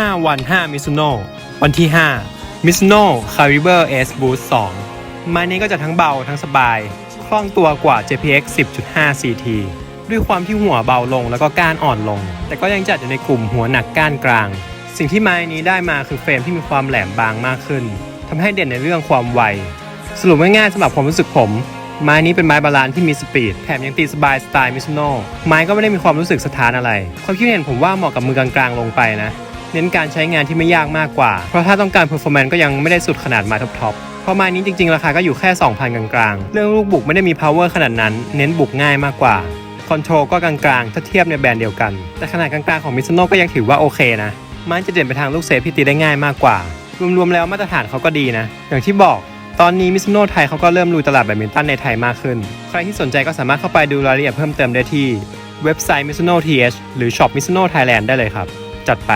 5 วัน 5 มิซุโนวันที่ 5 มิซุโนคาริเบอร์ S Boost 2ไม้นี้ก็จะทั้งเบาทั้งสบาย คล่องตัวกว่า JPX 10.5 CT ด้วยความที่หัวเบาลงแล้วก็ก้านอ่อนลง แต่ก็ยังจัดอยู่ในกลุ่มหัวหนักก้านกลาง สิ่งที่ไม้นี้ได้มาคือเฟรมที่มีความแหลมบางมากขึ้นทำให้เด่นในเรื่องความไว สรุปง่ายๆสำหรับความรู้สึกผม ไม้นี้เป็นไม้บาลานซ์ที่มีสปีดแถมยังตีสบายสไตล์มิซุโน่ไม้ก็ไม่ได้มีความรู้สึกสถานอะไร ความคิดเห็นผมว่าเหมาะกับมือกลางๆลงไปนะ เน้นการใช้งานที่ไม่ยากมากกว่า เพราะถ้าต้องการเพอร์ฟอร์แมนซ์ก็ยังไม่ได้สุดขนาดไม้ท็อปๆเพราะไม้นี้จริงๆ ราคาก็อยู่แค่ 2,000 กลางๆ เรื่องลูกบุกไม่ได้มี power ขนาดนั้น เน้นบุกง่ายมากกว่า คอนโทรลก็กลางๆ ถ้าเทียบในแบรนด์เดียวกัน แต่ขนาดกลางๆ ของมิซโน่ก็ยังถือว่าโอเคนะไม้จะเด่นไปทางลูกเซฟที่ตีได้ง่ายมากกว่า รวมๆ แล้วมาตรฐานเขาก็ดีนะ อย่างที่บอก ตอนนี้มิซโน่ไทยเขาก็เริ่มลุยตลาดแบดมินตันในไทยมากขึ้น ใครที่สนใจก็สามารถเข้าไปดูรายละเอียดเพิ่มเติมได้ที่เว็บไซต์ Mizuno TH หรือช็อป Mizuno Thailand ได้เลยครับ จัดไป